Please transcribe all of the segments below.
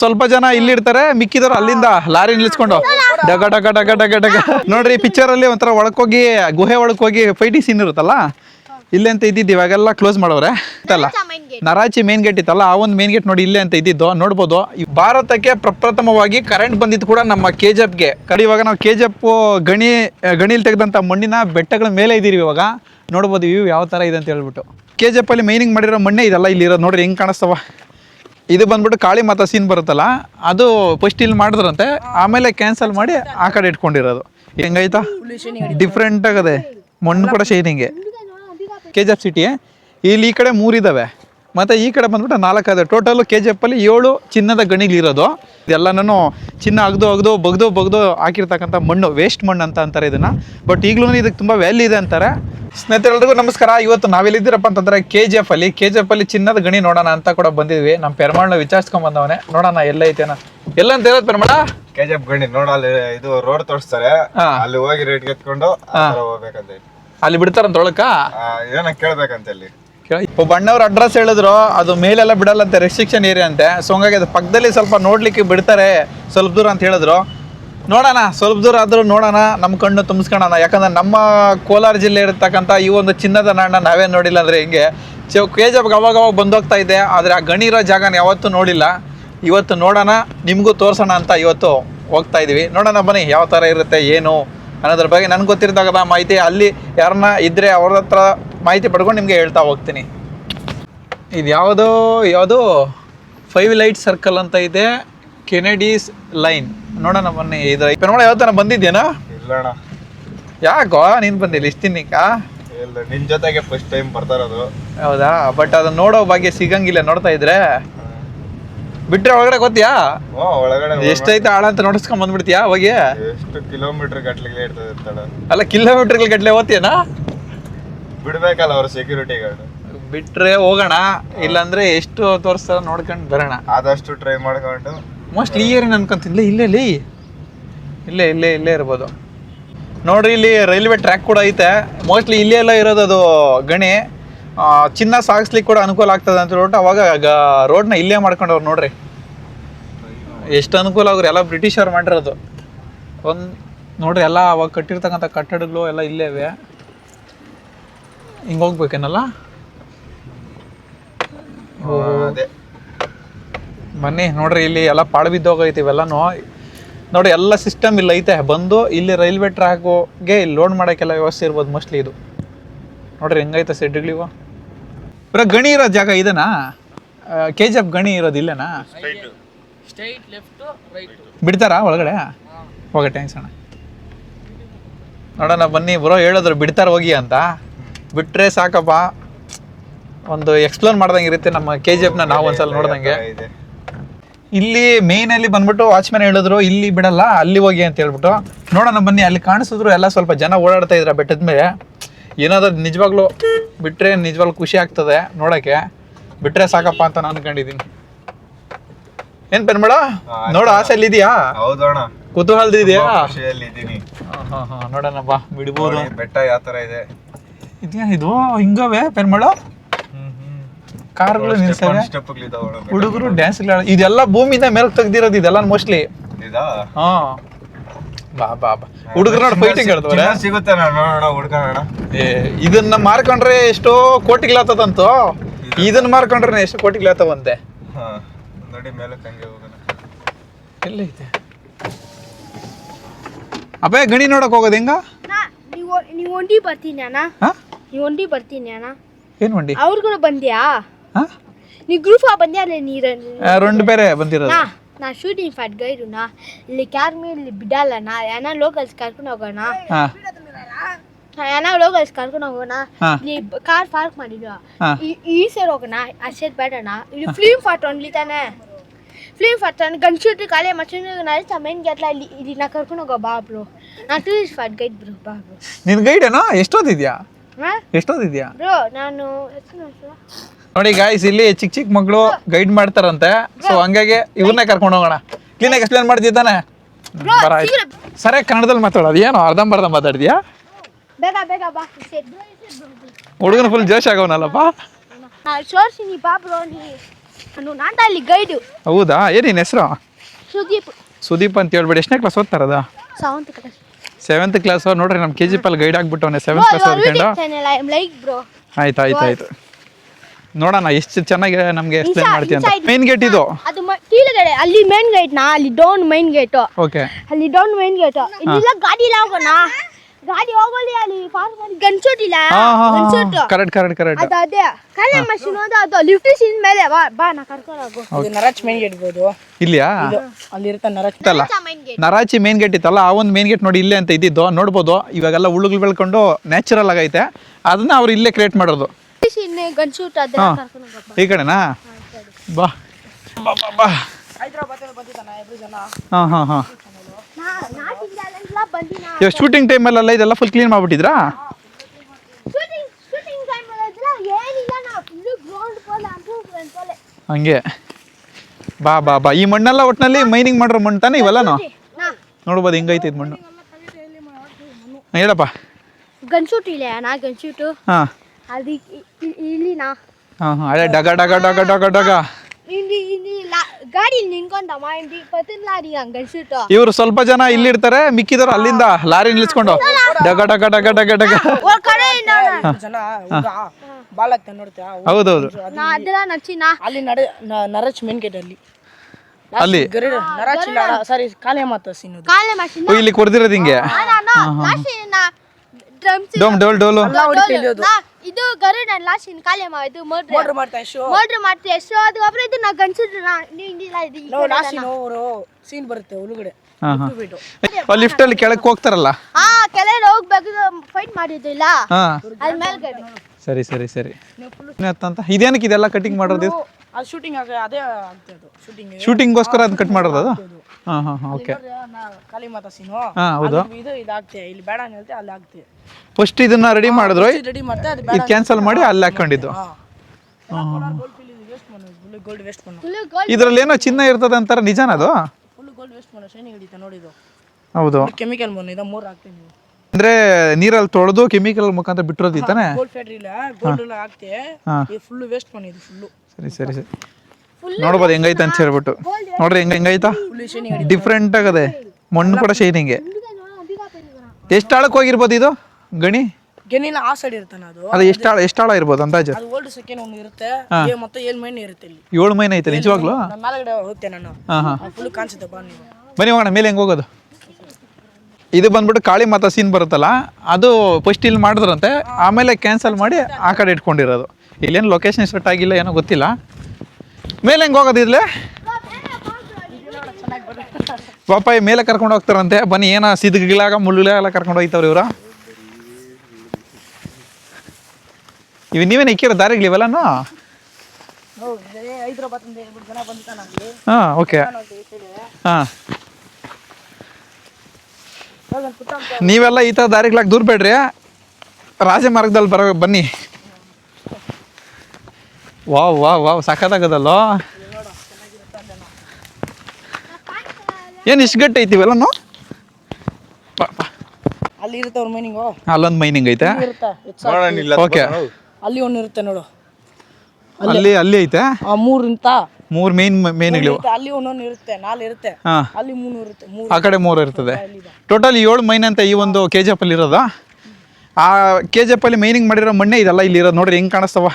ಸ್ವಲ್ಪ ಜನ ಇಲ್ಲಿ ಇರ್ತಾರೆ ಮಿಕ್ಕಿದವರು ಅಲ್ಲಿಂದ ಲಾರಿ ನಿಲ್ಸ್ಕೊಂಡು. ಡಗ ಡಗ ಡಗ ಡಗ ಡಗ. ನೋಡ್ರಿ ಪಿಕ್ಚರ್ ಅಲ್ಲಿ ಒಂಥರ ಒಳಕೋಗಿ ಗುಹೆ ಒಳಕೋಗಿ ಫೈಟಿಂಗ್ ಸೀನ್ ಇರುತ್ತಲ್ಲ? ಇಲ್ಲೇ ಅಂತ ಇದ್ದಿದ್ದು ಇವಾಗೆಲ್ಲ ಕ್ಲೋಸ್ ಮಾಡವ್ರೆ ಇತ್ತಲ್ಲ? ನರಾಚಿ ಮೇನ್ ಗೇಟ್ ಇತ್ತಲ್ಲ? ಆ ಒಂದು ಮೇನ್ ಗೇಟ್ ನೋಡಿ ಇಲ್ಲೇ ಅಂತ ಇದ್ದಿದ್ದು ನೋಡ್ಬೋದು. ಈ ಭಾರತಕ್ಕೆ ಪ್ರಪ್ರಥಮವಾಗಿ ಕರೆಂಟ್ ಬಂದಿದ್ದು ಕೂಡ ನಮ್ಮ ಕೆ ಜಿ ಎಫ್ಗೆ ಕಡಿ ಇವಾಗ ನಾವು ಕೆ ಜಿ ಎಫ್ ಗಣಿ ಗಣಿಲಿ ತೆಗೆದಂಥ ಮಣ್ಣಿನ ಬೆಟ್ಟಗಳ ಮೇಲೆ ಇದ್ದೀವಿ ಇವಾಗ. ನೋಡ್ಬೋದು ಇವು ಯಾವ ಥರ ಇದೆ ಅಂತ ಹೇಳ್ಬಿಟ್ಟು. ಕೆ ಜಿ ಅಲ್ಲಿ ಮೈನಿಂಗ್ ಮಾಡಿರೋ ಮಣ್ಣೆ ಇದೆಲ್ಲ ಇಲ್ಲಿ ಇರೋದು. ನೋಡ್ರಿ ಹೆಂಗೆ ಕಾಣಿಸ್ತವ? ಇದು ಬಂದ್ಬಿಟ್ಟು ಕಾಳಿ ಮಾತಾ ಸೀನ್ ಬರುತ್ತಲ್ಲ, ಅದು ಫಸ್ಟ್ ಇಲ್ಲಿ ಮಾಡಿದ್ರಂತೆ, ಆಮೇಲೆ ಕ್ಯಾನ್ಸಲ್ ಮಾಡಿ ಆ ಕಡೆ ಇಟ್ಕೊಂಡಿರೋದು. ಹೆಂಗಾಯ್ತಾ ಡಿಫ್ರೆಂಟ್ ಆಗದೆ ಮಣ್ಣು ಕೂಡ ಶೈನಿಂಗೆ ಕೆ ಜಿ ಎಫ್ ಸಿಟಿ ಇಲ್ಲಿ ಈ ಕಡೆ ಮೂರಿದಾವೆ. ಮತ್ತು ಈ ಕಡೆ ಬಂದ್ಬಿಟ್ಟು ನಾಲ್ಕು ಅದೇ ಟೋಟಲ್ ಕೆ ಜಿ ಎಫಲ್ಲಿ ಏಳು ಚಿನ್ನದ ಗಣಿಗಳಿರೋದು. ಇದೆಲ್ಲನೂ ಚಿನ್ನ ಅಗ್ದು ಅಗ್ದು ಬಗ್ದು ಬಗ್ದು ಹಾಕಿರ್ತಕ್ಕಂಥ ಮಣ್ಣು ವೇಸ್ಟ್ ಮಣ್ಣು ಅಂತ ಅಂತಾರೆ ಇದನ್ನು. ಬಟ್ ಈಗಲೂ ಇದಕ್ಕೆ ತುಂಬ ವ್ಯಾಲ್ಯೂ ಇದೆ ಅಂತಾರೆ. ಸ್ನೇಹಿತರೆಲ್ರಿಗೂ ನಮಸ್ಕಾರ. ಇವತ್ತು ನಾವೆಲ್ಲಿದ್ದೀರಪ್ಪ ಅಂತಂದ್ರೆ ಕೆ ಜಿ ಎಫ್ ಅಲ್ಲಿ ಕೆ ಜಿ ಎಫ್ ಅಲ್ಲಿ ಚಿನ್ನದ ಗಣಿ ನೋಡೋಣ ಅಂತ ಕೂಡ ಬಂದಿದ್ವಿ ನಮ್ಮ ಪೆರ್ಮಾಳ್ನ ವಿಚಾರಿಸ್ಕೊಂಡ್ ಬಂದವನೇ. ನೋಡೋಣ ಎಲ್ಲ ಐತೇನ? ಎಲ್ಲ ಅಂತ ಹೇಳೋದು ಪೆರ್ಮಾಳ? ಎಫ್ ಗಣಿ ನೋಡ ಅಲ್ಲಿ ಇದು ರೋಡ್ ತೋರಿಸ್ತಾರೆ. ಅಲ್ಲಿ ಹೋಗಿ ರೇಟ್ ಎತ್ಕೊಂಡು ಹೋಗ್ಬೇಕಂತ. ಅಲ್ಲಿ ಬಿಡ್ತಾರಂತ ಒಳಕ ಏನೋ ಕೇಳ್ಬೇಕಂತ ಅಲ್ಲಿ ಒಬ್ಬ ಅಣ್ಣವ್ರ ಅಡ್ರೆಸ್ ಹೇಳಿದ್ರು, ಅದು ಮೇಲೆಲ್ಲ ಬಿಡಲ್ಲಂತೆ ರೆಸ್ಟ್ರಿಕ್ಷನ್ ಏರಿಯಾ ಅಂತೆ. ಸೊ ಹಂಗಾಗಿ ಅದು ಪಕ್ಕದಲ್ಲಿ ಸ್ವಲ್ಪ ನೋಡ್ಲಿಕ್ಕೆ ಬಿಡ್ತಾರೆ, ಸ್ವಲ್ಪ ದೂರ ಅಂತ ಹೇಳಿದ್ರು. ನೋಡೋಣ, ಸ್ವಲ್ಪ ದೂರ ಆದ್ರೂ ನೋಡೋಣ, ನಮ್ಮ ಕಣ್ಣು ತುಂಬಿಸ್ಕೊಳೋಣ. ಯಾಕಂದ್ರೆ ನಮ್ಮ ಕೋಲಾರ ಜಿಲ್ಲೆ ಇರತಕ್ಕಂಥ ಈ ಒಂದು ಚಿನ್ನದ ನಾಣ್ಣ ನಾವೇ ನೋಡಿಲ್ಲ ಅಂದ್ರೆ ಹಿಂಗೆ? ಸೊ ಕೆ ಜಿ ಅವಾಗ ಅವಾಗ ಬಂದೋಗ್ತಾ ಇದೆ, ಆದರೆ ಆ ಗಣಿ ಇರೋ ಜಾಗನ ಯಾವತ್ತೂ ನೋಡಿಲ್ಲ. ಇವತ್ತು ನೋಡೋಣ, ನಿಮಗೂ ತೋರಿಸೋಣ ಅಂತ ಇವತ್ತು ಹೋಗ್ತಾ ಇದೀವಿ. ನೋಡೋಣ ಬನ್ನಿ, ಯಾವ ಥರ ಇರುತ್ತೆ, ಏನು? ಅನ್ನೋದ್ರ ಬಗ್ಗೆ ನನಗೆ ಗೊತ್ತಿರ್ತಕ್ಕಂಥ ಮಾಹಿತಿ ಅಲ್ಲಿ ಯಾರನ್ನ ಇದ್ದರೆ ಅವ್ರ ಹತ್ರ ಮಾಹಿತಿ ಪಡ್ಕೊಂಡು ನಿಮಗೆ ಹೇಳ್ತಾ ಹೋಗ್ತೀನಿ. ಇದು ಯಾವುದೋ ಯಾವುದೋ ಫೈವ್ ಲೈಟ್ ಸರ್ಕಲ್ ಅಂತ ಇದೆ ಕೆನೆಡೀಸ್ ಲೈನ್ ನೋಡೋಣ ಬನ್ನಿ ಇದು ನೋಡ ಯಾವ ಥರ ಬಂದಿದ್ದೇನಾ ಇಲ್ಲಣ್ಣ. ಯಾಕೋ ನೀನು ಬಂದಿಲ್ಲ ಇಷ್ಟು ತಿನ್ನಿಕಾ ಇಲ್ಲ ನಿನ್ ಜೊತೆಗೆ ಫಸ್ಟ್ ಟೈಮ್ ಬರ್ತಾ ಇರೋದು. ಹೌದಾ? ಬಟ್ ಅದನ್ನ ನೋಡೋ ಭಾಗ್ಯ ಸಿಗಂಗಿಲ್ಲ ನೋಡ್ತಾ ಇದ್ರೆ? ಬಿಟ್ರೆ ಒಳಗಡೆ ಗೊತ್ತಿಯಾ? ಓ ಒಳಗಡೆ ಎಷ್ಟೈತೆ ಆಳ ಅಂತ ನೋಡಿಸ್ಕೊಂಡ್ ಬಂದ್ಬಿಡ್ತೀಯಾ ಹೋಗಿ? ಎಷ್ಟು ಕಿಲೋಮೀಟರ್ ಗಟ್ಲಿಗೆ ಇರ್ತದೆ ಅಲ್ಲ ಕಿಲೋಮೀಟರ್ ಗಟ್ಲೆ ಓದ್ತೀಯನಾ? ಬಿಡ್ಬೇಕಲ್ಲ ಅವ್ರ ಸೆಕ್ಯೂರಿಟಿ ಗಾರ್ಡ್ ಬಿಟ್ರೆ ಹೋಗೋಣ ಇಲ್ಲಾಂದ್ರೆ ಎಷ್ಟು ತೋರಿಸ್ತಾರ ನೋಡ್ಕೊಂಡು ಬರೋಣ. ಆದಷ್ಟು ಟ್ರೈ ಮಾಡ್ಕೊಂಡು. ಮೋಸ್ಟ್ ಈ ಅನ್ಕೊಂತೀನಿ? ಇಲ್ಲೇ ಇಲ್ಲಿ ಇಲ್ಲೇ ಇಲ್ಲೇ ಇಲ್ಲೇ ಇರ್ಬೋದು. ನೋಡ್ರಿ ಇಲ್ಲಿ ರೈಲ್ವೆ ಟ್ರ್ಯಾಕ್ ಕೂಡ ಐತೆ. ಮೋಸ್ಟ್ಲಿ ಇಲ್ಲೇ ಎಲ್ಲ ಇರೋದು ಅದು ಗಣಿ. ಚಿನ್ನ ಸಾಗಿಸ್ಲಿಕ್ಕೆ ಕೂಡ ಅನುಕೂಲ ಆಗ್ತದೆ ಅಂತ ಹೇಳ್ಬಿಟ್ಟು ಅವಾಗ ರೋಡ್ನ ಇಲ್ಲೇ ಮಾಡ್ಕೊಂಡವ್ರು ನೋಡ್ರಿ. ಎಷ್ಟು ಅನುಕೂಲ ಅವ್ರು ಎಲ್ಲ ಬ್ರಿಟಿಷರು ಮಾಡಿರೋದು. ಒಂದು ನೋಡ್ರಿ ಎಲ್ಲ ಅವಾಗ ಕಟ್ಟಿರ್ತಕ್ಕಂಥ ಕಟ್ಟಡಗಳು ಎಲ್ಲ ಇಲ್ಲೇ ಇವೆ. ಹಿಂಗೆ ಹೋಗ್ಬೇಕೇನಲ್ಲ? ಬನ್ನಿ ನೋಡ್ರಿ ಇಲ್ಲಿ ಎಲ್ಲ ಪಾಳು ಬಿದ್ದೋಗೈತಿ ಇವೆಲ್ಲನೂ. ನೋಡಿ ಎಲ್ಲ ಸಿಸ್ಟಮ್ ಇಲ್ಲ ಐತೆ. ಬಂದು ಇಲ್ಲಿ ರೈಲ್ವೆ ಟ್ರ್ಯಾಕ್ಗೆ ಇಲ್ಲಿ ಲೋಡ್ ಮಾಡೋಕ್ಕೆಲ್ಲ ವ್ಯವಸ್ಥೆ ಇರ್ಬೋದು ಮೋಸ್ಟ್ಲಿ ಇದು. ನೋಡ್ರಿ ಹೆಂಗೈತೆ ಸೆಡ್ಗಳಿವ ಬರೋ ಗಣಿ ಇರೋ ಜಾಗ ಇದನಾ? ಕೆ ಜಿ ಎಫ್ ಗಣಿ ಇರೋದು ಇಲ್ಲೇನಾ? ಬಿಡ್ತಾರಾ ಒಳಗಡೆ? ಹೋಗ ಟ್ಯಾಂಕ್ಸ್ ಅಣ್ಣ. ನೋಡೋಣ ಬನ್ನಿ ಬರೋ ಹೇಳಿದ್ರು ಬಿಡ್ತಾರ ಹೋಗಿ ಅಂತ. ಬಿಟ್ರೆ ಸಾಕಪ್ಪ. ಒಂದು ಎಕ್ಸ್ಪ್ಲೋರ್ ಮಾಡ್ದಂಗೆ ಇರುತ್ತೆ ನಮ್ಮ ಕೆ ಜಿ ಎಫ್ನ ನಾವು ಒಂದ್ಸಲ ನೋಡ್ದಂಗೆ. ಇಲ್ಲಿ ಮೇನ್ ಅಲ್ಲಿ ಬಂದ್ಬಿಟ್ಟು ವಾಚ್ಮ್ಯಾನ್ ಹೇಳಿದ್ರು ಇಲ್ಲಿ ಬಿಡಲ್ಲ ಅಲ್ಲಿ ಹೋಗಿ ಅಂತ ಹೇಳ್ಬಿಟ್ಟು. ನೋಡೋಣ ಬನ್ನಿ ಅಲ್ಲಿ ಕಾಣಿಸಿದ್ರು ಎಲ್ಲ ಸ್ವಲ್ಪ ಜನ ಓಡಾಡ್ತಾ ಇದ್ರ ಬೆಟ್ಟದ ಮೇಲೆ. ಏನಾದ್ರು ನಿಜವಾಗ್ಲೂ ಬಿಟ್ರೆ ನಿಜವಾಗ್ಲೂ ಖುಷಿ ಆಗ್ತದೆ ನೋಡಕ್ಕೆ. ಬಿಟ್ರೆ ಸಾಕಪ್ಪ ಅಂತ ನಾನು ಅನ್ಕೊಂಡಿದ್ದೀನಿ. ಏನ್ ಪೆನ್ಬೇಡ ನೋಡು ಆಸೆಯಲ್ಲಿ ಇದೆಯಾ ಹೌದಣ್ಣ ಕುತೂಹಲದ ಇದೆಯಾ? ಖುಷಿಯಲ್ಲಿ ಇದ್ದೀನಿ ಹಾ ಹಾ ನೋಡೋಣ ಬಾ ಬಿಡ್ಬೋದು ಬೆಟ್ಟ ಯಾವ ತರ ಇದೆ? ಇದ್ಯಾ ಇದು? ಹಿಂಗವೆ ಪೆನ್ಬೇಡ ಕಾರ್ಗಳು ನಿಲ್ಸವೆ ಹುಡುಗರು ಡ್ಯಾನ್ಸ್ ಇದೆಲ್ಲ ಭೂಮಿಯಿಂದ ಮೇಲೆ ತೆಗ್ದಿರೋದು ಇದೆಲ್ಲ ಮೋಸ್ಟ್ಲಿ ಹಾ. ಬಾ ಬಾ ಬಾ. ಹುಡುಗರು ನೋಡಿ ಫೈಟಿಂಗ್ ಚಿನ್ನ ಸಿಗುತ್ತೆ ನಾನು ನೋಡೋಣ ಹುಡ್ಕೋಣ ಏ ಇದನ್ನ ಮಾರ್ಕೊಂಡ್ರೆ ಎಷ್ಟೋ ಕೋಟಿಗಳಾತದಂತು ಇದನ್ನ ಮಾರ್ಕೊಂಡ್ರೆ ಎಷ್ಟು ಕೋಟಿಗಳಾತವಂತೆ ಹಾ ನೋಡಿ ಮೇಲೆ ಹಂಗೆ ಹೋಗೋಣ. ಎಲ್ಲೈತೆ ಅಬ್ಬೇ ಗಣಿ ನೋಡಕ್ ಹೋಗೋದು ಹೆಂಗ? ನಾ ನೀವು ನೀವು ಒಂಟಿ ಬರ್ತೀನಿ ಅಣ್ಣ. ಹಾ? ನೀವು ಒಂಡಿ ಬರ್ತೀನಿ ಅಣ್ಣ. ಏನ್ ಒಂಡಿ? ಅವ್ರು ಕೂಡ ಬಂದ್ಯಾ? ಹಾ? ನೀವು ಗ್ರೂಪ್ ಬಂದ್ಯಾ ಅಲ್ಲೇ ನೀರಲ್ಲಿ ಆ, రెండు ಬೇರೆ ಬಂದಿರೋದು. ನಾ ಶೂಟಿಂಗ್ ಫಾಟ್ ಗೈರುನ ಇಲ್ಲಿ ಕ್ಯಾರ್ ಇಲ್ಲಿ ಬಿಡಲ್ಲ ನಾ ಏನ ಲೋಕಲ್ಸ್ ಕರ್ಕೊಂಡು ಹೋಗೋಣ. ಹಾ. ಏನ ಲೋಕಲ್ಸ್ ಕರ್ಕೊಂಡು ಹೋಗೋಣ. ಹಾ. ಇಲ್ಲಿ ಕಾರ್ ಪಾರ್ಕ್ ಮಾಡಿದ್ವ. ಹಾ. ಈ- ಈ ಸೈಡ್ ಹೋಗೋಣ ಆ ಸೇರ್ ಬೇಡಣ ಇಲ್ಲಿ ಫಿಲ್ಮ್ ಫಾಟ್ ಒನ್ಲಿ ತಾನೆ. ಫಿಲ್ಮ್ ಫಾಟ್ ತಾನೆ ಗನ್ ಶೂಟ್ ಕಾಲೇ ಮಚ್ಚಿನ ಮೇನ್ ಗೆಟ್ಲ ಇಲ್ಲಿ ಇಲ್ಲಿ ನಾ ಕರ್ಕೊಂಡು ಹೋಗೋ ಬಾ ಬ್ರೋ ನಾ ಟೂರಿಸ್ಟ್ ಫಾಟ್ ಗೈಡ್ ಬ್ರೋ ಬಾ ಬ್ರೋ ನಿನ್ ಗೈಡ್ ಅಣ್ಣ ಎಷ್ಟೋದಿದ್ಯಾ ಹಾ? ಎಷ್ಟೋದಿದ್ಯಾ ಬ್ರೋ ನಾನು ಹೆಚ್ಚಿನ? ನೋಡಿ ಗಾಯ್ಸ್ ಇಲ್ಲಿ ಚಿಕ್ಕ ಚಿಕ್ಕ ಮಕ್ಕಳು ಗೈಡ್ ಮಾಡ್ತಾರಂತೆ. ಸೊ ಹಂಗಾಗಿ ಇವ್ರನ್ನೇ ಕರ್ಕೊಂಡು ಹೋಗೋಣ. ಕ್ಲೀನಾಗಿ ಎಕ್ಸ್ಪ್ಲೇನ್ ಮಾಡ್ತಿದ್ದಾನೆ ಬರ ಸರಿಯಾಗಿ ಕನ್ನಡದಲ್ಲಿ ಮಾತಾಡೋದು. ಏನು ಅರ್ಧಂಬರ್ಧ ಮಾತಾಡಿದ್ಯಾ ಹುಡುಗನ ಫುಲ್ ಜೋಶ್ ಆಗವನಲ್ಲಪ್ಪ? ನಾ ಶೋರ್ಸಿನಿ ಬಾ ಬ್ರೋ ನೀ ನಾನು ನಾಟ ಅಲ್ಲಿ ಗೈಡು ಹೌದಾ? ಏನಿನ್ ಹೆಸರು? ಸುದೀಪ್. ಸುದೀಪ್ ಅಂತ ಹೇಳ್ಬಿಡಿ. ಎಷ್ಟನೇ ಕ್ಲಾಸ್ ಓದ್ತಾರದ ಸಾವಂತ ಕಡೆ ಸೆವೆಂತ್ ಕ್ಲಾಸ್ ನೋಡ್ರಿ ನಮ್ಮ ಕೆ ಜಿ ಪಲ್ ಗೈಡ್ ಆಗ್ಬಿಟ್ಟವನೆ ಸೆವೆಂತ್ ಕ್ಲಾಸ್ ಓದ್ಕೊಂಡು. ಲೈಕ್ ಬ್ರೋ ಆಯ್ತು ಆಯ್ತು ಆಯ್ತು ನೋಡೋಣ ಎಷ್ಟು ಚೆನ್ನಾಗಿ ನಮಗೆ ಎಕ್ಸ್ಪ್ಲೈನ್ ಮಾಡ್ತೀಯ ಅಂತ. ಮೇನ್ ಗೇಟ್ ಇದು? ಅದು ಕೀಳಗಡೆ ಅಲ್ಲಿ ಮೇನ್ ಗೇಟ್ ನಾ ಅಲ್ಲಿ ಡೌನ್ ಮೇನ್ ಗೇಟ್ ಓಕೆ ಅಲ್ಲಿ ಡೌನ್ ಮೇನ್ ಗೇಟ್ ಇಲ್ಲ ಗಾಡಿ ಇಲ್ಲ ಹೋಗೋಣ. ಗಾಡಿ ಹೋಗಲಿ ಅಲ್ಲಿ ಫಾಸ್ಟ್ ಮಾಡಿ ಗನ್ಶೂಟ್ ಇಲ್ಲ. ಹಾ ಹಾ ಕರೆಕ್ಟ್ ಕರೆಕ್ಟ್ ಕರೆಕ್ಟ್ ಅದು ಅದೇ. ಕಲೆ ಮಷಿನ್ ಅದು ಅದು ಲಿಫ್ಟ್ ಸೀನ್ ಮೇಲೆ. ಬಾ ಬಾ ನಾ ಕರ್ಕೊಂಡು ಹೋಗು. ಇದು ನರಾಜ್ ಮೇನ್ ಗೇಟ್ ಬೋದು. ಇಲ್ಲಿಯಾ? ಇರತ ನರಾಜ್ ಇತ್ತಲ್ಲ? ನರಾಜ್ ಗೇಟ್ ನರಾಚಿ ಮೇನ್ ಗೇಟ್ ಇತ್ತಲ್ಲ ಆ ಒಂದು ಮೇನ್ ಗೇಟ್ ನೋಡಿ ಇಲ್ಲೇ ಅಂತ ಇದ್ದಿದ್ದು ನೋಡ್ಬೋದು. ಇವಾಗೆಲ್ಲ ಉಳುಗಳು ಬೆಳ್ಕೊಂಡು ನ್ಯಾಚುರಲ್ ಆಗೈತೆ. ಅದನ್ನ ಅವ್ರು ಇಲ್ಲೇ ಕ್ರಿಯೇಟ್ ಮಾಡೋದು ಈ ಕಡೆನಾ? ಬಾ. ಬಾ ಬಾ ಬಾ. ಹಾಂ ಹಾಂ ಹಾಂ. ಇವಾಗ ಶೂಟಿಂಗ್ ಟೈಮಲ್ಲೆಲ್ಲ ಇದೆಲ್ಲ ಫುಲ್ ಕ್ಲೀನ್ ಮಾಡ್ಬಿಟ್ಟಿದ್ರಾ? ಹಂಗೆ. ಬಾ ಬಾ ಬಾ. ಈ ಮಣ್ಣೆಲ್ಲ ಒಟ್ಟಿನಲ್ಲಿ ಮೈನಿಂಗ್ ಮಾಡಿರೋ ಮಣ್ಣು ತಾನೇ ಇವೆಲ್ಲ ನಾ. ನೋಡ್ಬೋದು ಹೆಂಗೈತೆ ಇದು ಮಣ್ಣು. ಹೇಳಪ್ಪ. ಗನ್ಶೂಟ್ ಇಲ್ಲ ನಾ ಗನ್ಶೂಟ್ ಹಾಂ. ಅದು ಸ್ವಲ್ಪ ಜನ ಇಲ್ಲಿ ನಾ. ಹಾಂ ಹಾಂ ಅದೇ ಡಗ ಡಗ ಡಗ ಡಗ ಡಗ. ಇಲ್ಲಿ ಇಲ್ಲಿ ಗಾಡಿ ಪತ್ತಿನ ಲಾರಿ ಇವರು ಸ್ವಲ್ಪ ಜನ ಇಲ್ಲಿರ್ತಾರೆ ಮಿಕ್ಕಿದವರು ಅಲ್ಲಿಂದ ಲಾರಿ ನಿಲ್ಲಿಸ್ಕೊಂಡು ಡಗ ಡಗ ಡಗ ಡಗ ಡಗ ಜನ ನೋಡ್ತೀಯ? ಹೌದೌದು. ನಾ ಅದೆಲ್ಲ ನಚ್ಚಿನ ಅಲ್ಲಿ ನಡೆ ನ- ನರಾಜ್ ಮೇನ್ ಗೇಟ್ ಅಲ್ಲಿ. ಅಲ್ಲಿ? ನರಚ್ ಸಾರಿ ಕಾಲೇ ಮಾತಾ ಸೀನ್ ಅದು ಕಾಲೆ ಮಷಿನ್ ಇಲ್ಲಿ ಕೊಡ್ದಿರೋದು ಹಿಂಗೆ? ನಾನು ಲಾಸ್ಟ್ ನಾ ಡ್ರಮ್ಸ್ ಡೋಮ್ ಡೋಲ್ ಡೋಲು. ಇದು ಗರುಡ ಲಾಸ್ಟ್ ಕಾಲೆ ಮಾ ಇದು ಮರ್ಡ್ರ್. ಮೋಟ್ರ್ ಮಾಡ್ತಾ ಶೋ. ಮರ್ಡ್ರ್ ಮಾಡ್ತೀವಿ ಎಷ್ಟು ಅದಕ್ಕೆ ಇದು ನಾ ಗನ್ಶೂಟ್ ನೀವು ಹಿಂದಿಲ್ಲ ಇದು ಈ ನಾವು ಕಡೆ ಲಾಸ್ಟ್ ಅದನ್ನ. ಅವರು ಸೀನ್ ಬರುತ್ತೆ ಒಳಗಡೆ. ಹಾಂ ಹಾಂ. ಬಿಟ್ಟು ಲಿಫ್ಟಲ್ಲಿ ಕೆಳಕ್ಕೆ ಹೋಗ್ತಾರಲ್ಲ? ಆ ಕೆಳಗೆ ಹೋಗ್ಬೇಕು ಫೈಟ್ ಮಾಡಿದ್ದಿಲ್ಲ? ಹಾಂ. ಅದ್ ಮೇಲ್ಗಡೆ. ಸರಿ ಸರಿ ಸರಿ. ಅಂತ. ಇದೇನಕ್ಕೆ ಇದೆಲ್ಲ ಕಟಿಂಗ್ ಮಾಡೋದು? ಅದು ಶೂಟಿಂಗ್ ಆಗ ಅದೇ ಆಗ್ತದೆ ಅದು ಶೂಟಿಂಗ್ ಗೋಸ್ಕರ ಅದನ್ನ ಕಟ್ ಮಾಡೋದು ಅದು. ಹಾಂ ಹಾಂ ಹಾಂ ಓಕೆ. ಕಾಲಿ ಮಾತ ಸೀನು ಹಾಂ ಹೌದು. ಇದು ಇದಾಗ್ತೀಯ ಇಲ್ಲಿ ಬೇಡ ಅಂತ ಹೇಳ್ತೆ ಅಲ್ಲಿ ಆಗ್ತೆ. ಫಸ್ಟ್ ಇದನ್ನ ರೆಡಿ ಮಾಡಿದ್ರು? ರೆಡಿ ಮಾಡ್ತೆ ಅದು ಇದು ಕ್ಯಾನ್ಸಲ್ ಮಾಡಿ ಅಲ್ಲಿ ಹಾಕೊಂಡಿದ್ದು. ಫುಲ್ ಗೋಲ್ಡ್ ವೇಸ್ಟ್ ಮಾಡು ಫುಲ್ ಗೋಲ್ಡ್ ಇದ್ರಲ್ಲಿ ಏನೋ ಚಿನ್ನ ಇರ್ತದೆ ಅಂತಾರೆ ನಿಜಾನ ಅದು? ಫುಲ್ ಗೋಲ್ಡ್ ವೇಸ್ಟ್ ಮಾಡೋ ಶೈನಿಂಗ್ ಹಿಡಿತ ನೋಡಿದು ಹೌದು. ಕೆಮಿಕಲ್ ಬಂದು ಇದು ಮೂರು ಹಾಕ್ತೀನಿ ನೀವು. ಅಂದ್ರೆ ನೀರಲ್ಲಿ ತೊಳೆದು ಕೆಮಿಕಲ್ ಮುಖಾಂತರ ಬಿಟ್ಟಿರೋದು ತಾನೆ ಗೋಲ್ಡ್ ಫ್ಯಾಕ್ಟ್ರಿ ಇಲ್ಲ ಗೋಲ್ಡ್ ಎಲ್ಲ ಹಾಕ್ತೆ ಫುಲ್ ವೇಸ್ಟ್ ಮಾಡಿದ್ದು ಫುಲ್ಲು ಸರಿ ಸರಿ ಸರಿ. ನೋಡ್ಬೋದು ಹೆಂಗೈತೆ ಅಂತ ಹೇಳ್ಬಿಟ್ಟು. ನೋಡ್ರಿ ಹೆಂಗ ಹೆಂಗೈತಾ? ಡಿಫ್ರೆಂಟ್ ಆಗದೆ. ಮಣ್ಣು ಕೂಡ ಶೈನಿಂಗೆ ಎಷ್ಟು ಆಳಕ್ಕೆ ಹೋಗಿರ್ಬೋದು ಇದು? ಗಣಿ? ಗೆನಿನ ಆ ಸೈಡ್ ಇರ್ತಾನೆ ಅದು. ಅದು ಎಷ್ಟು ಆಳ ಎಷ್ಟು ಆಳ ಇರ್ಬೋದು ಅಂದಾಜು? ಅದು ಓಲ್ಡ್ ಸೆಕೆಂಡ್ ಒಂದು ಇರುತ್ತೆ. ಏ ಮತ್ತೆ ಏಳು ಮೈನ್ ಇರುತ್ತೆ ಇಲ್ಲಿ. ಏಳು ಮೈನ್ ಐತೆ ನಿಜವಾಗ್ಲೂ? ನಾನು ಮೇಲ್ಗಡೆ ಹೋಗ್ತೇನೆ ನಾನು. ಹಾಂ ಹಾಂ. ಫುಲ್ ಕಾಣಿಸುತ್ತೆ ಬಾ ನೀವು ಬನ್ನಿ ಹೋಗೋಣ ಮೇಲೆ ಹೆಂಗೆ ಹೋಗೋದು? ಇದು ಬಂದ್ಬಿಟ್ಟು ಕಾಳಿ ಮಾತಾ ಸೀನ್ ಬರುತ್ತಲ್ಲ ಅದು ಫಸ್ಟ್ ಇಲ್ಲಿ ಮಾಡಿದ್ರಂತೆ ಆಮೇಲೆ ಕ್ಯಾನ್ಸಲ್ ಮಾಡಿ ಆ ಕಡೆ ಇಟ್ಕೊಂಡಿರೋದು. ಇಲ್ಲೇನು ಲೊಕೇಶನ್ ಸೆಟ್ ಆಗಿಲ್ಲ ಏನೋ ಗೊತ್ತಿಲ್ಲ. ಮೇಲೆ ಹೆಂಗೆ ಹೋಗೋದು ಇಲ್ಲೇ ಪಾಪ ಈ ಮೇಲೆ ಕರ್ಕೊಂಡು ಹೋಗ್ತಾರಂತೆ. ಬನ್ನಿ, ಏನೋ ಸಿದ್ಗಿಲಾಗ ಮುಳ್ಳುಲಾಗ ಕರ್ಕೊಂಡು ಹೋಗ್ತಾವ್ರಿ ಇವ್ರ? ಇವು ನೀವೇನು ಇಕ್ಕಿರೋ ದಾರಿಗಳು ಇವೆಲ್ಲನೂ? ಹೌದು ಹೈದ್ರಾಬಾದ್ ಜನ ಬಂದಿದ್ದಾನೆ ಅಲ್ಲಿ ಹಾಂ, ಓಕೆ. ಹಾಂ. ನೀವೆಲ್ಲ ಈ ಥರ ದಾರಿಗಳಾಗಿ ದೂರ ಬೇಡ್ರಿ ರಾಜಮಾರ್ಗದಲ್ಲಿ ಬರೋ, ಬನ್ನಿ. ವಾವ್ ವಾವ್ ವಾವ್ ಸಖತ್ತಾಗದಲ್ಲೋ ಏನು ಇಷ್ಟು ಗಟ್ಟಿ ಐತಿವಲ್ಲ ಇವೆಲ್ಲನು ಅಲ್ಲಿ ಇರುತ್ತೆ ಅವ್ರ ಮೈನಿಂಗು ಅಲ್ಲೊಂದು ಮೈನಿಂಗ್ ಐತೆ? ಓಕೆ ಅಲ್ಲಿ ಒಂದು ಇರುತ್ತೆ ನೋಡು. ಅಲ್ಲಿ ಅಲ್ಲಿ ಐತೆ? ಆ ಮೂರು ಇಂತ. ಮೂರು ಮೇನ್ ಮೇನ್ಗಳು ಅಲ್ಲಿ ಒಂದೊಂದು ಇರುತ್ತೆ ನಾಲ್ ಇರುತ್ತೆ. ಹಾಂ. ಅಲ್ಲಿ ಮೂರು ಇರುತ್ತೆ ಮೂರು ಆ ಕಡೆ ಮೂರು ಇರ್ತದೆ. ಟೋಟಲ್ ಏಳು ಮೈನ್ ಅಂತ ಈ ಒಂದು ಕೆ ಜಿ ಅಲ್ಲಿ ಇರೋದಾ? ಆ ಕೆ ಜಿ ಅಲ್ಲಿ ಮೈನಿಂಗ್ ಮಾಡಿರೋ ಮಣ್ಣೆ ಇದೆಲ್ಲ ಇಲ್ಲಿ ಇರೋದು ನೋಡ್ರಿ ಹೆಂಗೆ ಕಾಣಿಸ್ತವ?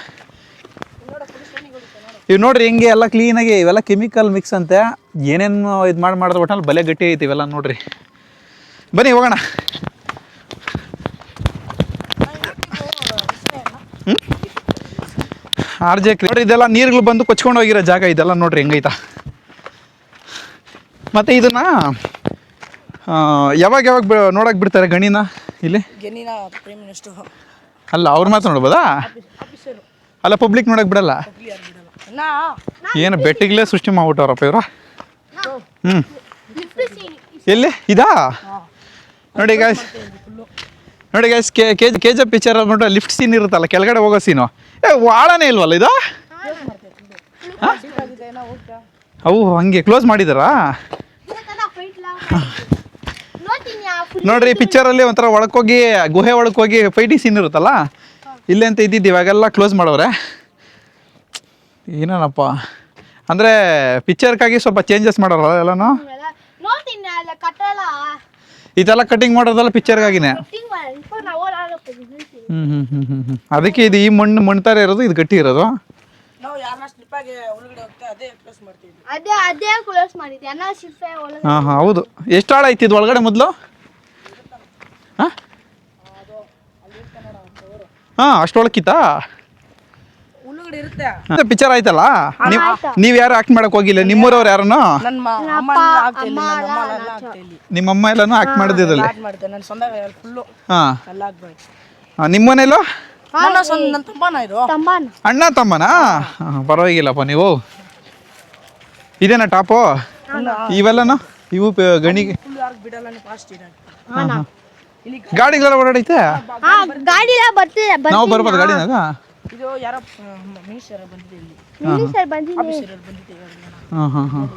ಇವು ನೋಡ್ರಿ ಹಿಂಗೆ ಎಲ್ಲ ಕ್ಲೀನಾಗಿ ಇವೆಲ್ಲ ಕೆಮಿಕಲ್ ಮಿಕ್ಸ್ ಅಂತೆ. ಏನೇನು ಇದು ಮಾಡಿ ಮಾಡಿದ್ರೆ ಒಟ್ಟಲ್ಲಿ ಬಲೆ ಗಟ್ಟಿ ಐತಿ ಇವೆಲ್ಲ ನೋಡ್ರಿ. ಬನ್ನಿ ಹೋಗೋಣ. ಆರ್ ಜೆ ನೋಡ್ರಿ ಇದೆಲ್ಲ ನೀರುಗಳು ಬಂದು ಕೊಚ್ಕೊಂಡು ಹೋಗಿರೋ ಜಾಗ ಇದೆಲ್ಲ ನೋಡ್ರಿ ಹೆಂಗೈತಾ. ಮತ್ತು ಇದನ್ನ ಯಾವಾಗ ಯಾವಾಗ ನೋಡಕ್ಕೆ ಬಿಡ್ತಾರೆ ಗಣಿನ ಇಲ್ಲಿ? ಅಲ್ಲ ಅವ್ರ ಮಾತ್ರ ನೋಡ್ಬೋದಾ? ಅಲ್ಲ ಪಬ್ಲಿಕ್ ನೋಡಕ್ಕೆ ಬಿಡಲ್ಲ? ಏನು ಬೆಟ್ಟಿಗ್ಲೇ ಸೃಷ್ಟಿ ಮಾಡ್ಬಿಟ್ಟವ್ರಪ್ಪ ಇವ್ರ? ಹ್ಞೂ ಎಲ್ಲಿ? ಇದಾ? ನೋಡಿ ಗಾಯ್ಸ್ ನೋಡಿ guys K K K G picture ಅಂದ್ಬಿಟ್ಟು ಲಿಫ್ಟ್ ಸೀನ್ ಇರುತ್ತಲ್ಲ, ಕೆಳಗಡೆ ಹೋಗೋ ಸೀನು ಏ, ವಾಳನೇ ಇಲ್ವಲ್ಲ ಇದು? ಅವು ಹಂಗೆ ಕ್ಲೋಸ್ ಮಾಡಿದಾರಾ? ನೋಡ್ರಿ ಪಿಕ್ಚರಲ್ಲಿ ಒಂಥರ ಒಳಕೋಗಿ ಗುಹೆ ಒಳಕೋಗಿ ಫೈಟಿಂಗ್ ಸೀನ್ ಇರುತ್ತಲ್ಲ? ಇಲ್ಲೇ ಅಂತ ಇದ್ದಿದ್ದು ಇವಾಗೆಲ್ಲ ಕ್ಲೋಸ್ ಮಾಡವ್ರೆ ಏನೇನಪ್ಪ? ಅಂದರೆ ಪಿಕ್ಚರ್ಗಾಗಿ ಸ್ವಲ್ಪ ಚೇಂಜಸ್ ಮಾಡೋರಲ್ಲ ಎಲ್ಲನೂ? ಎಲ್ಲ ನೋಡ್ತೀನಿ ಅಲ್ಲ ಕಟ್ಟಲ್ಲ. ಇದೆಲ್ಲ ಕಟಿಂಗ್ ಮಾಡೋದಲ್ಲ ಪಿಕ್ಚರ್ಗಾಗಿನೇ ನಾವು ಓಡಾಡಕ್ಕೆ ಹ್ಞೂ ಹ್ಞೂ ಹ್ಞೂ ಹ್ಞೂ ಹ್ಞೂ ಅದಕ್ಕೆ ಇದು ಈ ಮಣ್ಣು ಮಣ್ಣು ಥರ ಇರೋದು ಇದು ಗಟ್ಟಿ ಇರೋದು? ನಾವು ಯಾರನ್ನ ಸ್ಲಿಪ್ಪಾಗಿ ಒಳಗಡೆ ಹೋಗ್ತಾ ಅದೇ ಕ್ಲೋಸ್ ಮಾಡ್ತೀವಿ. ಅದೇ ಅದೇ ಕ್ಲೋಸ್ ಮಾಡಿದ್ದೆ ಅನ್ನ ಶಿಲ್ಪೆ ಒಳಗೆ ಹಾಂ ಹಾಂ ಹೌದು. ಎಷ್ಟು ಆಳ ಐತಿ ಇದು ಒಳಗಡೆ ಮೊದಲು? ಹಾಂ? ಹಾಂ ಅಷ್ಟೊಳಕ್ಕಿತ್ತಾ ಪಿಕ್ಚರ್ ಆಯ್ತಲ್ಲ? ನೀವು ನೀವು ಯಾರು ಆಕ್ಟ್ ಮಾಡಕ್ ಹೋಗಿಲ್ಲ? ನಿಮ್ಮೂರವ್ರು ಯಾರನ್ನು? ನನ್ನ ಮ- ಅಮ್ಮ ಆಗ್ತಾ ಇಲ್ಲ ನನ್ನ ಅಮ್ಮ ಎಲ್ಲ ಆಗ್ತಾ ಇಲ್ಲಿ. ನಿಮ್ಮ ಅಮ್ಮ ಎಲ್ಲನೂ ಆಕ್ಟ್ ಮಾಡಿದ್ರಲ್ಲಿ ನಿಮ್ಮ ಮನೇಲೂ? ನನ್ನ ಸ್ವಂತ ತಂಬಾನ ಇದು. ತಂಬಾನ್ ಅಣ್ಣ ತಮ್ಮನಾ? ಪರವಾಗಿಲ್ಲಪ್ಪ ನೀವು. ಇದೇನಾ ಟಾಪು? ಇವೆಲ್ಲನೂ? ಇವು ಗಣಿಗೆ ಫುಲ್ ಯಾರು ಬಿಡಲ್ಲ ನೀವು ಫಾಸ್ಟ್ ಇದೆ ಇಲ್ಲಿ ಗಾಡಿಗಳೆಲ್ಲ ಓಡಾಡೈತೆ? ನಾವು ಬರ್ಬೋದು ಗಾಡಿನಾಗ? ಇದು ಯಾರೋ ಮಿನಿಸ್ಟರ್ ಬಂದಿದೆ ಇಲ್ಲಿ. ಮಿನಿಸ್ಟರ್ ಬಂದಿದೆ ಆಫೀಸರ್ ಬಂದಿದೆ ಹಾಂ ಹಾಂ ಹಾಂ.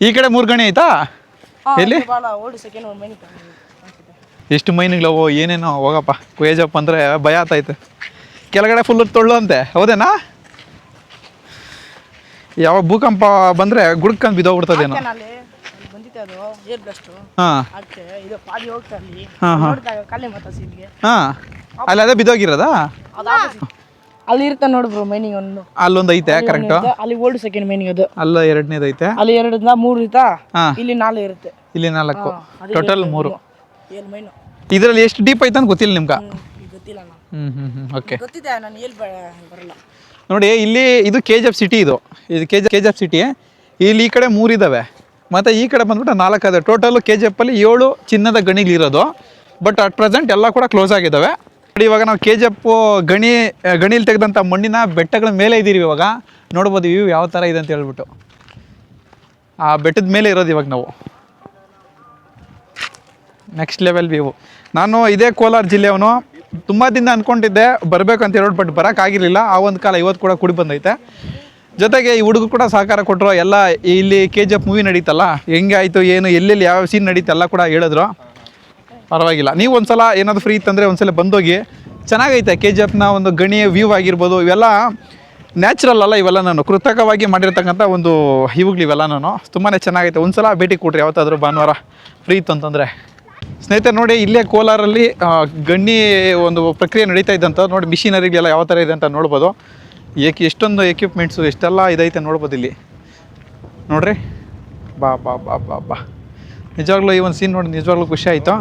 ಈ ಕಡೆ ಮೂರು ಗಣಿ ಆಯ್ತಾ? ಎಲ್ಲಿ? ಓಲ್ಡ್ ಸೆಕೆಂಡ್ ಒಂದು ಮೈನಿಗೆ ಎಷ್ಟು ಮೈನಿಗ್ಲವು ಏನೇನೋ ಹೋಗಪ್ಪ. ಕುಯೇಜಪ್ಪ ಅಂದರೆ ಭಯ ಆತೈತೆ ಕೆಳಗಡೆ ಫುಲ್ ತೊಳ್ಳು ಅಂತೆ ಹೌದೇನಾ? ಯಾವ ಭೂಕಂಪ ಬಂದರೆ ಗುಡ್ಕಂದು ಬಿದ್ದೋಗ್ಬಿಡ್ತದೇನೋ ಬಂದಿತ್ತೆ ಅದು ಏರ್ ಬ್ಲಾಸ್ಟು. ಹಾಂ. ಆಗ್ತೆ ಇದು ಪಾದಿ ಹೋಗ್ತಾ ಅಲ್ಲಿ. ಹಾಂ ಹಾಂ. ನೋಡಿದಾಗ ಕಾಲೇ ಮಾತಾ ಸೀನ್ಗೆ ಹಾಂ. ಅಲ್ಲಿ ಅದೇ ಬಿದ್ದೋಗಿರೋದಾ. ಅಲ್ಲಿ ಇರುತ್ತೆ ನೋಡಿ ಬ್ರೋ ಮೈನಿಂಗ್ ಒಂದು. ಅಲ್ಲೊಂದು ಐತೆ ಕರೆಕ್ಟ್ ಅಲ್ಲಿ ಓಲ್ಡ್ ಸೆಕೆಂಡ್ ಮೈನಿಂಗ್ ಅದು. ಅಲ್ಲ ಎರಡನೇದು ಐತೆ. ಅಲ್ಲಿ ಎರಡರಿಂದ ಮೂರು ಇರುತ್ತಾ ಹಾಂ. ಇಲ್ಲಿ ನಾಲ್ಕು ಇರುತ್ತೆ. ಇಲ್ಲಿ ನಾಲ್ಕು. ಟೋಟಲ್ ಮೂರು. ಏಳು ಮೈನು ಇದರಲ್ಲಿ ಎಷ್ಟು ಡೀಪ್ ಐತೆ ಅಂತ ಗೊತ್ತಿಲ್ಲ ನಿಮ್ಗೆ? ಗೊತ್ತಿಲ್ಲ ಹ್ಞೂ ಹ್ಞೂ ಓಕೆ ಗೊತ್ತಿದೆ ನಾನು ಎಲ್ಲಿ ಬರಲ್ಲ. ನೋಡಿ ಇಲ್ಲಿ ಇದು ಕೆ ಜಿ ಎಫ್ ಸಿಟಿ ಇದು. ಇದು K G K G F city ಇಲ್ಲಿ ಈ ಕಡೆ ಮೂರಿದ್ದಾವೆ ಮತ್ತು ಈ ಕಡೆ ಬಂದ್ಬಿಟ್ಟು ನಾಲ್ಕು ಅದೇ. ಟೋಟಲ್ ಕೆ ಜಿ ಎಫಲ್ಲಿ ಏಳು ಚಿನ್ನದ ಗಣಿಗಳಿರೋದು ಬಟ್ ಅಟ್ ಪ್ರೆಸೆಂಟ್ ಎಲ್ಲ ಕೂಡ ಕ್ಲೋಸ್ ಆಗಿದ್ದಾವೆ ಇವಾಗ ನಾವು ಕೆ ಜಿ ಎಫ್ ಗಣಿ ಗಣಿಲಿ ತೆಗೆದಂಥ ಮಣ್ಣಿನ ಬೆಟ್ಟಗಳ ಮೇಲೆ ಇದ್ದೀವಿ ಇವಾಗ. ನೋಡ್ಬೋದು ವ್ಯೂ ಯಾವ ಥರ ಇದೆ ಅಂತ ಹೇಳ್ಬಿಟ್ಟು. ಆ ಬೆಟ್ಟದ ಮೇಲೆ ಇರೋದು ಇವಾಗ ನಾವು. ನೆಕ್ಸ್ಟ್ ಲೆವೆಲ್ ವ್ಯೂ ನಾನು ಇದೇ ಕೋಲಾರ ಜಿಲ್ಲೆಯವನು. ತುಂಬ ದಿನ ಅಂದ್ಕೊಂಡಿದ್ದೆ ಬರಬೇಕು ಅಂತ ಹೇಳ್ಬಿಟ್ಟು ಬಟ್ ಬರೋಕ್ಕಾಗಿರಲಿಲ್ಲ ಆ ಒಂದು ಕಾಲ ಇವತ್ತು ಕೂಡ ಕುಡಿ ಬಂದೈತೆ. ಜೊತೆಗೆ ಈ ಹುಡುಗ ಕೂಡ ಸಹಕಾರ ಕೊಟ್ಟರು, ಎಲ್ಲ ಇಲ್ಲಿ ಕೆ ಜಿ ಎಫ್ ಮೂವಿ ನಡೀತಲ್ಲ? ಹೆಂಗೆ ಆಯಿತು, ಏನು, ಎಲ್ಲೆಲ್ಲಿ ಯಾವ ಸೀನ್ ನಡೀತಲ್ಲ ಕೂಡ ಹೇಳಿದ್ರು. ಪರವಾಗಿಲ್ಲ. ನೀವು ಒಂದ್ಸಲ ಏನಾದರೂ ಫ್ರೀ ಇತ್ತಂದರೆ ಒಂದ್ಸಲ ಬಂದೋಗಿ, ಚೆನ್ನಾಗೈತೆ. ಕೆ ಜಿ ಎಫ್ನ ಒಂದು ಗಣಿಯ ವ್ಯೂ ಆಗಿರ್ಬೋದು, ಇವೆಲ್ಲ ನ್ಯಾಚುರಲ್ ಅಲ್ಲ ಇವೆಲ್ಲ ನಾನು. ಕೃತಕವಾಗಿ ಮಾಡಿರ್ತಕ್ಕಂಥ ಒಂದು ಇವುಗಳು ಇವೆಲ್ಲ ನಾನು. ತುಂಬಾ ಚೆನ್ನಾಗೈತೆ. ಒಂದ್ಸಲ ಭೇಟಿ ಕೊಡ್ರಿ ಯಾವತ್ತಾದರೂ ಭಾನುವಾರ ಫ್ರೀ ಇತ್ತು ಅಂತಂದರೆ. ಸ್ನೇಹಿತರೆ, ನೋಡಿ, ಇಲ್ಲೇ ಕೋಲಾರಲ್ಲಿ ಗಣ್ಣಿ ಒಂದು ಪ್ರಕ್ರಿಯೆ ನಡೀತಾ ಇದ್ದಂಥ ನೋಡಿ ಮಿಷಿನರಿಗೆಲ್ಲ ಯಾವ ಥರ ಇದೆ ಅಂತ ನೋಡ್ಬೋದು. ಏಕೆ ಎಷ್ಟೊಂದು ಎಕ್ವಿಪ್ಮೆಂಟ್ಸು ಎಷ್ಟೆಲ್ಲ ಇದೈತೆ ನೋಡ್ಬೋದು ಇಲ್ಲಿ. ನೋಡ್ರಿ. ಬಾ ಬಾ ಬಾ ಬಾ ಬಾ. ನಿಜವಾಗ್ಲೂ ಈ ಒಂದು ಸೀನ್ ನೋಡಿ, ನಿಜವಾಗ್ಲೂ ಖುಷಿ ಆಯಿತು?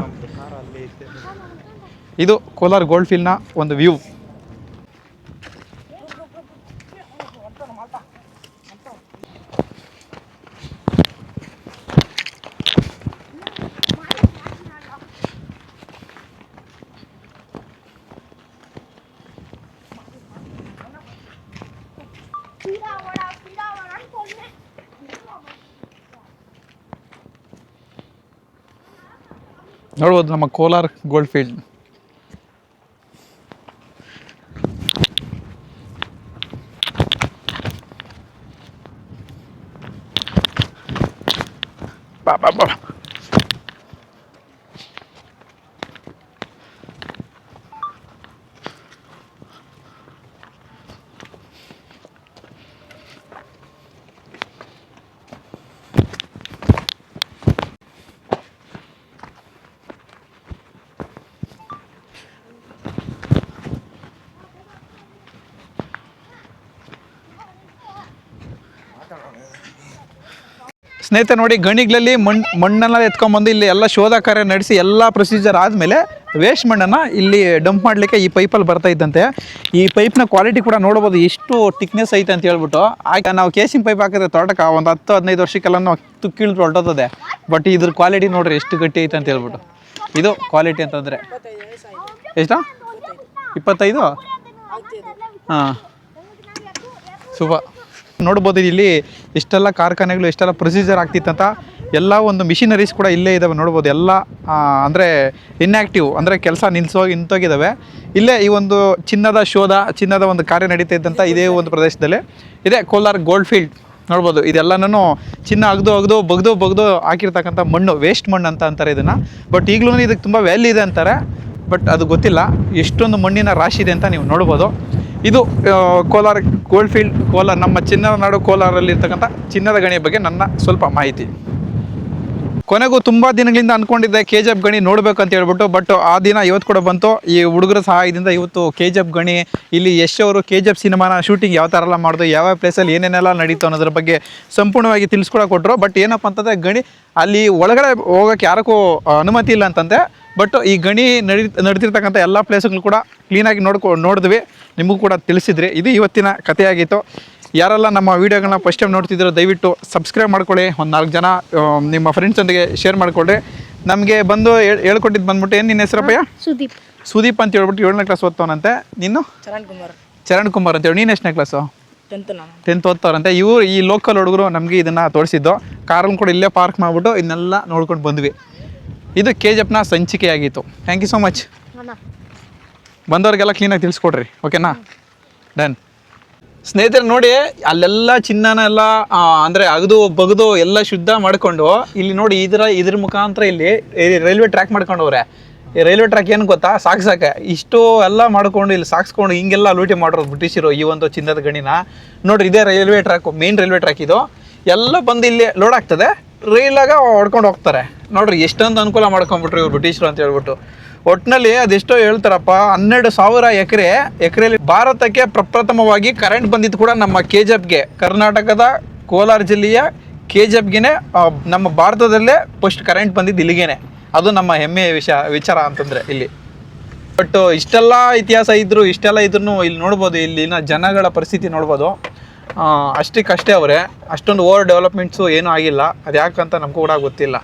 ಇದು ಕೋಲಾರ ಗೋಲ್ಡ್ ಫೀಲ್ಡ್ನ ಒಂದು ವ್ಯೂ ನೋಡ್ಬೋದು ನಮ್ಮ ಕೋಲಾರ ಗೋಲ್ಡ್ ಫೀಲ್ಡ್ ಬಾ ಸ್ನೇಹಿತರೆ ನೋಡಿ ಗಣಿಗಳಲ್ಲಿ ಮಣ್ಣು ಮಣ್ಣೆಲ್ಲ ಎತ್ಕೊಂಬಂದು ಇಲ್ಲಿ ಎಲ್ಲ ಶೋಧ ಕಾರ್ಯ ನಡೆಸಿ ಎಲ್ಲ ಪ್ರೊಸೀಜರ್ ಆದಮೇಲೆ ವೇಸ್ಟ್ ಮಣ್ಣನ್ನು ಇಲ್ಲಿ ಡಂಪ್ ಮಾಡಲಿಕ್ಕೆ ಈ ಪೈಪಲ್ಲಿ ಬರ್ತಾ ಇದ್ದಂತೆ. ಈ ಪೈಪ್ನ ಕ್ವಾಲಿಟಿ ಕೂಡ ನೋಡ್ಬೋದು ಎಷ್ಟು ಟಿಕ್ನೆಸ್ ಐತೆ ಅಂತ ಹೇಳ್ಬಿಟ್ಟು. ಆಗ ನಾವು ಕೇಸಿಂಗ್ ಪೈಪ್ ಹಾಕಿದ್ರೆ ತೋಟಕ್ಕೆ ಒಂದು ಹತ್ತು, ಹದಿನೈದು ವರ್ಷಕ್ಕೆಲ್ಲ ನಾವು ತುಕ್ಕಿಳಿದು ಹೊರಟೋತದೆ ಬಟ್ ಇದ್ರ ಕ್ವಾಲಿಟಿ ನೋಡ್ರಿ, ಎಷ್ಟು ಗಟ್ಟಿ ಐತೆ ಅಂತ ಹೇಳ್ಬಿಟ್ಟು. ಇದು ಕ್ವಾಲಿಟಿ ಅಂತಂದರೆ. ಎಷ್ಟು? ಇಪ್ಪತ್ತೈದು? ಹಾಂ. ಶುಭ ನೋಡ್ಬೋದು ಇಲ್ಲಿ ಇಷ್ಟೆಲ್ಲ ಕಾರ್ಖಾನೆಗಳು, ಇಷ್ಟೆಲ್ಲ ಪ್ರೊಸೀಜರ್ ಆಗ್ತಿತ್ತಂತ ಎಲ್ಲ ಒಂದು ಮಿಷಿನರೀಸ್ ಕೂಡ ಇಲ್ಲೇ ಇದ್ದಾವೆ ನೋಡ್ಬೋದು. ಎಲ್ಲ ಅಂದರೆ ಇನ್ಯಾಕ್ಟಿವ್ ಅಂದರೆ ಕೆಲಸ ನಿಲ್ಲಿಸೋಗಿ ನಿಂತೋಗಿದ್ದಾವೆ ಇಲ್ಲೇ ಈ ಒಂದು ಚಿನ್ನದ ಶೋಧ, ಚಿನ್ನದ ಒಂದು ಕಾರ್ಯ ನಡೀತಾ ಇದ್ದಂಥ ಇದೇ ಒಂದು ಪ್ರದೇಶದಲ್ಲಿ. ಇದೆ ಕೋಲಾರ್ ಗೋಲ್ಡ್ ಫೀಲ್ಡ್ ನೋಡ್ಬೋದು. ಇದೆಲ್ಲನೂ ಚಿನ್ನ ಅಗ್ದು ಅಗ್ದು, ಬಗ್ದು ಬಗ್ದು ಹಾಕಿರ್ತಕ್ಕಂಥ ಮಣ್ಣು ವೇಸ್ಟ್ ಮಣ್ಣು ಅಂತ ಅಂತಾರೆ ಇದನ್ನು. ಬಟ್ ಈಗಲೂ ಇದಕ್ಕೆ ತುಂಬ ವ್ಯಾಲ್ಯೂ ಇದೆ ಅಂತಾರೆ. ಬಟ್ ಅದು ಗೊತ್ತಿಲ್ಲ. ಎಷ್ಟೊಂದು ಮಣ್ಣಿನ ರಾಶಿ ಇದೆ ಅಂತ ನೀವು ನೋಡ್ಬೋದು. ಇದು ಕೋಲಾರ ಗೋಲ್ಡ್ ಫೀಲ್ಡ್ ಕೋಲಾರ, ನಮ್ಮ ಚಿನ್ನದ ನಾಡು ಕೋಲಾರಲ್ಲಿ ಇರ್ತಕ್ಕಂಥ ಚಿನ್ನದ ಗಣಿಯ ಬಗ್ಗೆ ನನ್ನ ಸ್ವಲ್ಪ ಮಾಹಿತಿ. ಕೊನೆಗೂ ತುಂಬಾ ದಿನಗಳಿಂದ ಅನ್ಕೊಂಡಿದ್ದೆ ಕೆ ಜಿ ಎಫ್ ಗಣಿ ನೋಡ್ಬೇಕು ಅಂತ ಹೇಳ್ಬಿಟ್ಟು ಬಟ್ ಆ ದಿನ ಇವತ್ತು ಕೂಡ ಬಂತು. ಈ ಹುಡುಗರ ಸಹಾಯದಿಂದ ಇವತ್ತು ಕೆ ಜಿ ಎಫ್ ಗಣಿ, ಇಲ್ಲಿ ಯಶ್ ಅವರು ಕೆ ಜಿ ಎಫ್ ಸಿನಿಮಾನ ಶೂಟಿಂಗ್ ಯಾವ ಥರ ಎಲ್ಲ ಮಾಡಿದ್ರು ಯಾವ ಪ್ಲೇಸಲ್ಲಿ ಏನೇನೆಲ್ಲ ನಡೀತು ಅನ್ನೋದ್ರ ಬಗ್ಗೆ ಸಂಪೂರ್ಣವಾಗಿ ತಿಳಿಸ್ಕೊಡ ಕೊಟ್ಟರು ಬಟ್ ಏನಪ್ಪ ಅಂತಂದರೆ ಗಣಿ, ಅಲ್ಲಿ ಒಳಗಡೆ ಹೋಗೋಕ್ಕೆ ಯಾರಕ್ಕೂ ಅನುಮತಿ ಇಲ್ಲ ಅಂತಂತೆ ಬಟ್ ಈ ಗಣಿ ನಡಿ ನಡೆದಿರ್ತಕ್ಕಂಥ ಎಲ್ಲ ಪ್ಲೇಸ್ಗಳು ಕೂಡ ಕ್ಲೀನಾಗಿ ನೋಡ್ಕೊ, ನೋಡಿದ್ವಿ. ನಿಮಗೂ ಕೂಡ ತಿಳಿಸಿದ್ರಿ. ಇದು ಇವತ್ತಿನ ಕಥೆಯಾಗಿತ್ತು. ಯಾರೆಲ್ಲ ನಮ್ಮ ವೀಡಿಯೋಗಳನ್ನ ಫಸ್ಟ್ ಟೈಮ್ ನೋಡ್ತಿದ್ದೀರೋ ದಯವಿಟ್ಟು ಸಬ್ಸ್ಕ್ರೈಬ್ ಮಾಡ್ಕೊಳ್ಳಿ. ಒಂದು ನಾಲ್ಕು ಜನ ನಿಮ್ಮ ಫ್ರೆಂಡ್ಸೊಂದಿಗೆ ಶೇರ್ ಮಾಡಿಕೊಳ್ಳ್ರಿ ನಮಗೆ ಬಂದು ಹೇಳ್- ಹೇಳ್ಕೊಟ್ಟಿದ್ದು ಬಂದ್ಬಿಟ್ಟು ಏನು ನಿನ್ನ ಹೆಸರಪ್ಪಯ್ಯ ಸುದೀಪ್. ಸುದೀಪ್ ಅಂತ ಹೇಳ್ಬಿಟ್ಟು ಏಳನೇ ಕ್ಲಾಸ್ ಓದ್ತವನಂತೆ. ನೀನು? ಚರಣ್ ಕುಮಾರ್. ಚರಣ್ ಕುಮಾರ್ ಅಂತೇಳಿ ನೀನು ಎಷ್ಟನೇ ಕ್ಲಾಸು ಟೆಂತ್ ಓದ್ತಾರಂತೆ ಇವರು ಈ ಲೋಕಲ್ ಹುಡುಗರು ನಮಗೆ ಇದನ್ನು ತೋರಿಸಿದ್ದು. ಕಾರನ್ನು ಕೂಡ ಇಲ್ಲೇ ಪಾರ್ಕ್ ಮಾಡಿಬಿಟ್ಟು ಇದನ್ನೆಲ್ಲ ನೋಡ್ಕೊಂಡು ಬಂದ್ವಿ. ಇದು ಕೆ ಜಿ ಎಫ್ನ ಸಂಚಿಕೆಯಾಗಿತ್ತು. ಥ್ಯಾಂಕ್ ಯು ಸೊ ಮಚ್ ಅಣ್ಣ. ಬಂದವ್ರಿಗೆಲ್ಲ ಕ್ಲೀನಾಗಿ ತಿಳಿಸ್ಕೊಡ್ರಿ. ಓಕೆನಾ ಡನ್ ಸ್ನೇಹಿತರೆ ನೋಡಿ, ಅಲ್ಲೆಲ್ಲ ಚಿನ್ನನ ಎಲ್ಲ ಅಂದ್ರೆ ಅಗದು, ಬಗದು ಎಲ್ಲ ಶುದ್ಧ ಮಾಡ್ಕೊಂಡು, ಇಲ್ಲಿ ನೋಡಿ ಇದರ ಇದ್ರ ಮುಖಾಂತರ ಇಲ್ಲಿ ರೈಲ್ವೆ ಟ್ರ್ಯಾಕ್ ಮಾಡ್ಕೊಂಡವ್ರೆ. ಈ ರೈಲ್ವೆ ಟ್ರ್ಯಾಕ್ ಏನು ಗೊತ್ತಾ? ಸಾಕ್ಸಾಕೆ ಇಷ್ಟು ಎಲ್ಲ ಮಾಡ್ಕೊಂಡು ಇಲ್ಲಿ ಸಾಕ್ಸ್ಕೊಂಡು ಹಿಂಗೆಲ್ಲ ಲೂಟಿ ಮಾಡೋರು ಬ್ರಿಟಿಷರು ಈ ಒಂದು ಚಿನ್ನದ ಗಣಿನ. ನೋಡ್ರಿ, ಇದೇ railway track, main railway track ಇದು. ಎಲ್ಲ ಬಂದು ಇಲ್ಲಿ ಲೋಡ್ ಆಗ್ತದೆ. ರೈಲಾಗ ಹೊಡ್ಕೊಂಡು ಹೋಗ್ತಾರೆ. ನೋಡ್ರಿ, ಎಷ್ಟೊಂದು ಅನುಕೂಲ ಮಾಡ್ಕೊಂಡ್ಬಿಟ್ರು ಇವ್ರು ಬ್ರಿಟಿಷರು ಅಂತ ಹೇಳ್ಬಿಟ್ಟು. ಒಟ್ಟಿನಲ್ಲಿ ಅದೆಷ್ಟೋ ಹೇಳ್ತಾರಪ್ಪ, ಹನ್ನೆರಡು ಸಾವಿರ ಎಕರೆ, ಎಕರೆಯಲ್ಲಿ ಭಾರತಕ್ಕೆ ಪ್ರಪ್ರಥಮವಾಗಿ ಕರೆಂಟ್ ಬಂದಿದ್ದು ಕೂಡ ನಮ್ಮ ಕೆ ಗೆ. ಕರ್ನಾಟಕದ ಕೋಲಾರ ಜಿಲ್ಲೆಯ ಕೆ ಗೆನೆ ನಮ್ಮ ಭಾರತದಲ್ಲೇ ಫಸ್ಟ್ ಕರೆಂಟ್ ಬಂದಿದ್ದು ಇಲ್ಲಿಗೇನೆ. ಅದು ನಮ್ಮ ಹೆಮ್ಮೆಯ ವಿಷಯ ವಿಚಾರ ಅಂತಂದರೆ ಇಲ್ಲಿ. ಬಟ್ ಇಷ್ಟೆಲ್ಲ ಇತಿಹಾಸ ಇದ್ರು, ಇಷ್ಟೆಲ್ಲ ಇದ್ರೂ ಇಲ್ಲಿ ನೋಡ್ಬೋದು, ಇಲ್ಲಿನ ಜನಗಳ ಪರಿಸ್ಥಿತಿ ನೋಡ್ಬೋದು. ಅಷ್ಟಕ್ಕಷ್ಟೇ ಅವರೇ, ಅಷ್ಟೊಂದು ಓವರ್ ಡೆವಲಪ್ಮೆಂಟ್ಸು ಏನೂ ಆಗಿಲ್ಲ. ಅದು ಯಾಕಂತ ನಮಗೂ ಕೂಡ ಗೊತ್ತಿಲ್ಲ.